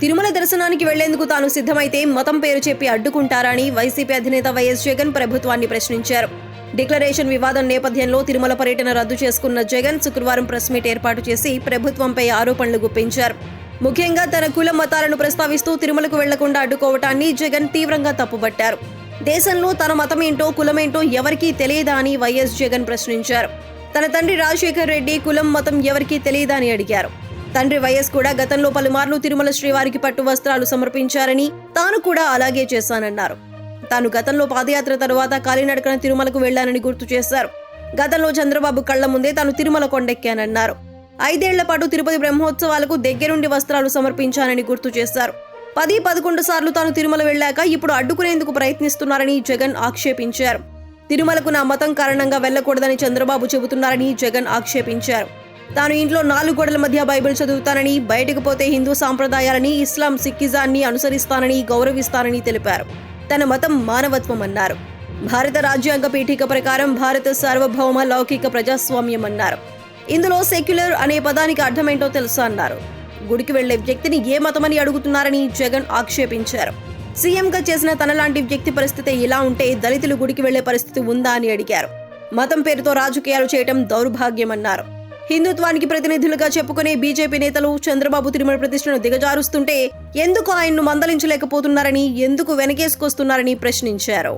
తిరుమల దర్శనానికి వెళ్ళేందుకు తాను సిద్ధమైతే మతం పేరు చెప్పి అడ్డుకుంటారని వైసీపీ అధినేత వైఎస్ జగన్ ప్రభుత్వాన్ని ప్రశ్నించారు. డిక్లరేషన్ వివాదం నేపథ్యంలో తిరుమల పర్యటన రద్దు చేసుకున్న జగన్ శుక్రవారం ప్రెస్ మీట్ ఏర్పాటు చేసి ప్రభుత్వంపై ఆరోపణలు గుప్పించారు. ముఖ్యంగా తన కుల మతాలను ప్రస్తావిస్తూ తిరుమలకు వెళ్ళకుండా అడ్డుకోవటాన్ని జగన్ తీవ్రంగా తప్పుబట్టారు. దేశంలో తన మతం ఏంటో కులమేంటో ఎవరికీ తెలియదా అని వైఎస్ జగన్ ప్రశ్నించారు. తన తండ్రి రాజశేఖర్ రెడ్డి కులం మతం ఎవరికీ తెలియదా అని అడిగారు. తండ్రి వైఎస్ కూడా గతంలో పలుమార్లు తిరుమల శ్రీవారికి పట్టు వస్త్రాలు సమర్పించారని తాను కూడా అలాగే చేశానన్నారు. తాను గతంలో పాదయాత్ర తరువాత కాలినడకన తిరుమలకు వెళ్ళానని గుర్తు చేశారు. గతంలో చంద్రబాబు కళ్ళ ముందే తాను తిరుమల కొండెక్కానన్నారు. ఐదేళ్ళ పాటు తిరుపతి బ్రహ్మోత్సవాలకు దగ్గరుండి వస్త్రాలు సమర్పించానని గుర్తు చేశారు. పది పదకొండు సార్లు తాను తిరుమల వెళ్ళాక ఇప్పుడు అడ్డుకునేందుకు ప్రయత్నిస్తున్నారని జగన్ ఆక్షేపించారు. తిరుమలకు నా మతం కారణంగా వెళ్ళకూడదని చంద్రబాబు చెబుతున్నారని జగన్ ఆక్షేపించారు. తాను ఇంట్లో నాలుగు గోడల మధ్య బైబిల్ చదువుతానని బయటకు పోతే హిందూ సాంప్రదాయాలని ఇస్లాం సిక్కిజాన్ని అనుసరిస్తానని గౌరవిస్తానని తెలిపారు. తన మతం మానవత్వం అన్నారు. భారత రాజ్యాంగ పీఠిక ప్రకారం భారత సార్వభౌమ లౌకిక ప్రజాస్వామ్యం అన్నారు. ఇందులో సెక్యులర్ అనే పదానికి అర్థమేంటో తెలుసా అన్నారు. గుడికి వెళ్ళే వ్యక్తిని ఏ మతమని అడుగుతున్నారని జగన్ ఆక్షేపించారు. సీఎంగా చేసిన తనలాంటి వ్యక్తి పరిస్థితి ఇలా ఉంటే దళితులు గుడికి వెళ్ళే పరిస్థితి ఉందా అని అడిగారు. మతం పేరుతో రాజకీయాలు చేయటం దౌర్భాగ్యమన్నారు. హిందుత్వానికి ప్రతినిధులుగా చెప్పుకునే బీజేపీ నేతలు చంద్రబాబు తిరుమల ప్రతిష్టను దిగజారుస్తుంటే ఎందుకు ఆయన్ను మందలించలేకపోతున్నారని ఎందుకు వెనకేసుకొస్తున్నారని ప్రశ్నించారు.